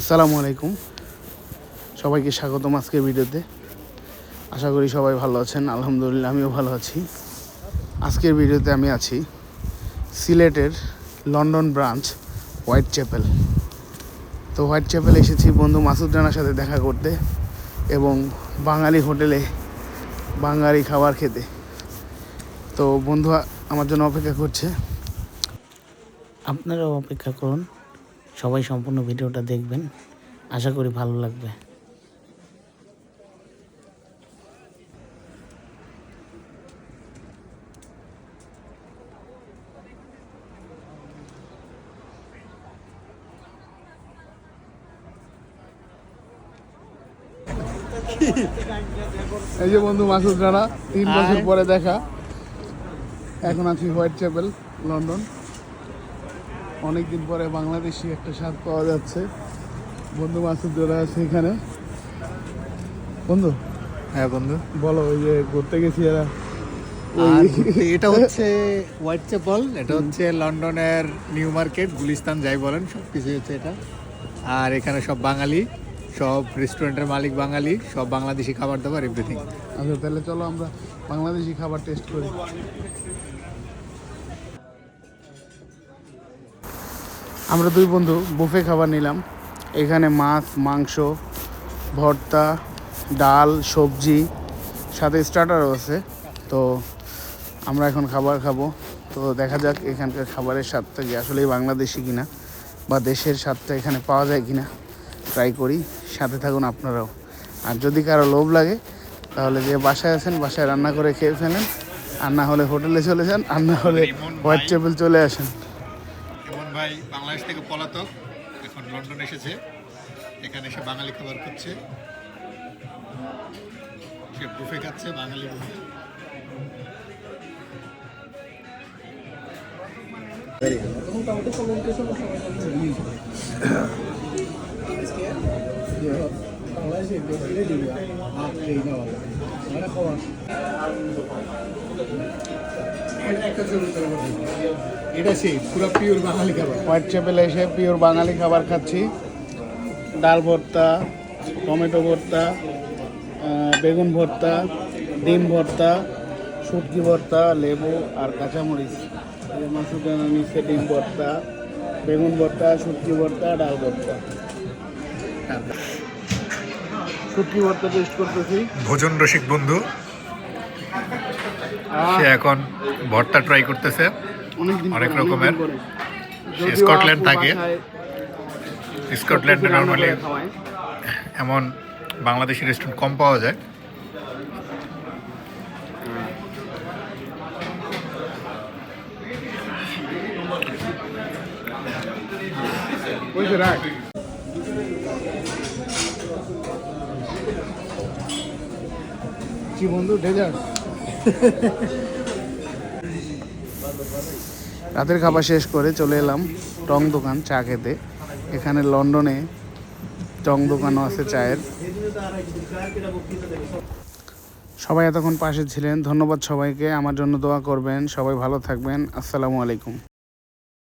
আসসালামু আলাইকুম। সবাইকে স্বাগতম আজকের ভিডিওতে। আশা করি সবাই ভালো আছেন, আলহামদুলিল্লাহ আমিও ভালো আছি। আজকের ভিডিওতে আমি আছি সিলেটের লন্ডন ব্রাঞ্চ হোয়াইট চ্যাপেল তো হোয়াইট চ্যাপেল এসেছি বন্ধু মাসুদ রানার সাথে দেখা করতে এবং বাঙালি হোটেলে বাঙালি খাবার খেতে। তো বন্ধু আমার জন্য অপেক্ষা করছে। আপনারাও অপেক্ষা করুন। সবাই সম্পূর্ণ ভিডিওটা দেখবেন। আশা করি ভালো লাগবে। এই যে বন্ধু মাসুদ রানা তিন বছর পরে দেখা। এখন আছি হোয়াইট চ্যাপেল লন্ডন অনেকদিন পরে বাংলাদেশি একটা স্বাদ পাওয়া যাচ্ছে। বন্ধু মাসুদ রানা আছে এখানে। বন্ধু? হ্যাঁ বন্ধু। বলো ওই যে ঘুরতে গেছি এরা। আর এটা হচ্ছে হোয়াইট চ্যাপল এটা হচ্ছে লন্ডনের নিউ মার্কেট গুলিস্তান যাই বলেন সব কিছু হচ্ছে এটা। আর এখানে সব বাঙালি সব রেস্টুরেন্টের মালিক বাঙালি সব বাংলাদেশি খাবার দাবার এভরিথিং আচ্ছা তাহলে চলো আমরা বাংলাদেশি খাবার টেস্ট করি। আমরা দুই বন্ধু বুফে খাবার নিলাম। এখানে মাছ মাংস ভর্তা ডাল সবজি সাথে স্টার্টারও আছে। তো আমরা এখন খাবার খাব। তো দেখা যাক এখানকার খাবারের স্বাদটা কি আসলেই বাংলাদেশি কিনা বা দেশের স্বাদটা এখানে পাওয়া যায় কিনা। ট্রাই করি সাথে থাকুন আপনারাও। আর যদি কারও লোভ লাগে তাহলে যে বাসায় আছেন বাসায় রান্না করে খেয়ে ফেলেন। আর না হলে হোটেলে চলে যান আর না হলে হোয়াইট টেবিল চলে আসেন। ভাই বাংলাদেশ থেকে পলাতক, এখন লন্ডন এসেছে। এখানে এসে বাঙালি খাবার খাচ্ছে। সে বুফে খাচ্ছে, বাঙালি বুফে এটা সেই পুরো পিওর বাঙালি খাবার। হোয়াইট এসে পিওর বাঙালি খাবার খাচ্ছি। ডাল ভর্তা টমেটো ভর্তা বেগুন ভর্তা ডিম ভর্তা শুটকি ভর্তা লেবু আর কাঁচামরিচ। যে নিচ্ছে ডিম ভর্তা বেগুন ভর্তা শুটকি ভর্তা ডাল ভর্তা। শুটকি ভর্তা টেস্ট করতেছি। ভোজন রসিক বন্ধু সে এখন ভর্তা ট্রাই করতেছে অনেক রকমের। সে স্কটল্যান্ড থাকে। স্কটল্যান্ডে নর্মালি এমন বাংলাদেশি রেস্টুরেন্ট কম পাওয়া যায়। কি বন্ধু ডেজার্ট? রাতের খাবার শেষ করে চলে এলাম টং দোকান চা খেতে। এখানে লন্ডনে টং দোকানও আছে চায়ের। সবাই এতক্ষণ পাশে ছিলেন। ধন্যবাদ সবাইকে। আমার জন্য দোয়া করবেন। সবাই ভালো থাকবেন। আসসালামু আলাইকুম।